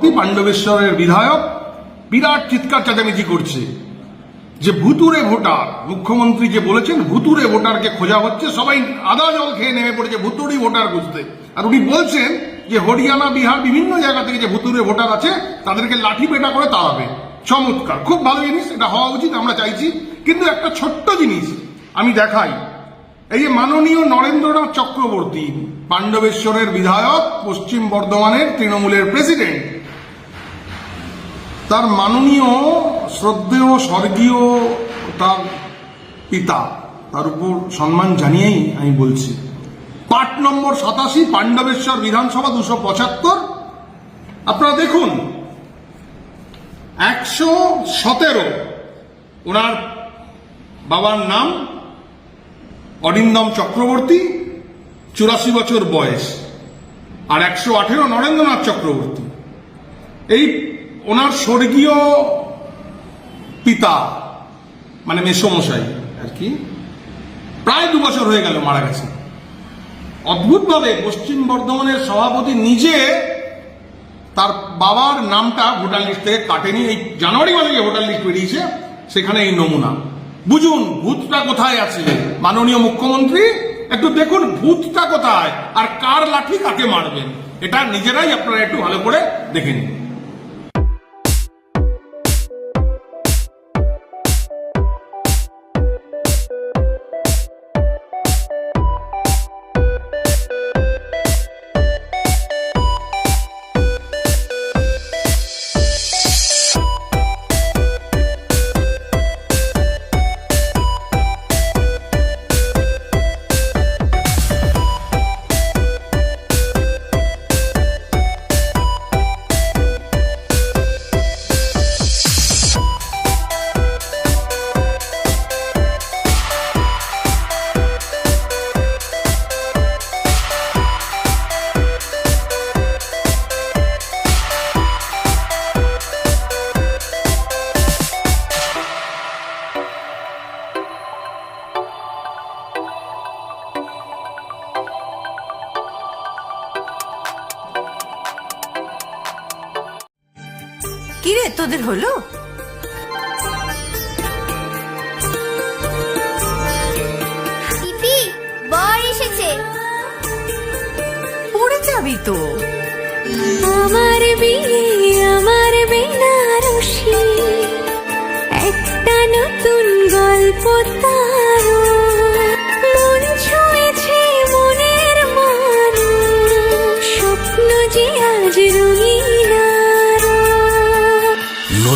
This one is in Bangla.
সভাপতি পাণ্ডবেশ্বরের বিধায়ক বিরাট চিৎকার চেঁচামেচি করছে। যে ভুতুরে ভোটার, মুখ্যমন্ত্রী যে বলেছেন ভুতুরে ভোটারকে খোঁজা হচ্ছে, সবাই আদা জল খেয়ে নেমে পড়েছে ভুতুড়ি ভোটার খুঁজতে। আর উনি বলছেন যে হরিয়ানা, বিহার, বিভিন্ন জায়গা থেকে যে ভুতুরে ভোটার আছে, তাদেরকে লাঠি পেটা করে তাড়াবে। চমৎকার। খুব ভালো জিনিস, এটা হওয়া উচিত, আমরা চাইছি। কিন্তু একটা ছোট্ট জিনিস আমি দেখাই। এই যে মাননীয় নরেন্দ্রনাথ চক্রবর্তী, পাণ্ডবেশ্বরের বিধায়ক, পশ্চিম বর্ধমানের তৃণমূলের প্রেসিডেন্ট, তার মাননীয় শ্রদ্ধেয় স্বর্গীয় তার পিতা, তার উপর সম্মান জানিয়েই আমি বলছি। পার্ট নম্বর সাতাশি, পাণ্ডবেশ্বর বিধানসভা দুশো পঁচাত্তর। আপনারা দেখুন, একশো সতেরো, ওনার বাবার নাম অরিন্দম চক্রবর্তী, চুরাশি বছর বয়স, আর একশো আঠেরো নরেন্দ্রনাথ চক্রবর্তী। এই ওনার স্বর্গীয় পিতা মানে মেসমশাই আর কি, প্রায় দু বছর হয়ে গেল মারা গেছে। অদ্ভুতভাবে পশ্চিম বর্ধমানের সভাপতি নিজে তার বাবার নামটা ভোটার লিস্ট থেকে কাটেনি। এই জানুয়ারি মাসে যে ভোটার লিস্ট বেরিয়েছে, সেখানে এই নমুনা। বুঝুন, ভূতটা কোথায় আছে? মাননীয় মুখ্যমন্ত্রী, একটু দেখুন ভূতটা কোথায়, আর কার লাঠি কাকে মারবেন? এটা নিজেরাই আপনারা একটু ভালো করে দেখে নিন। কিরে তোদের হলো? বর এসেছে। পড়ে যাবি তো। আমার বিয়ে আমার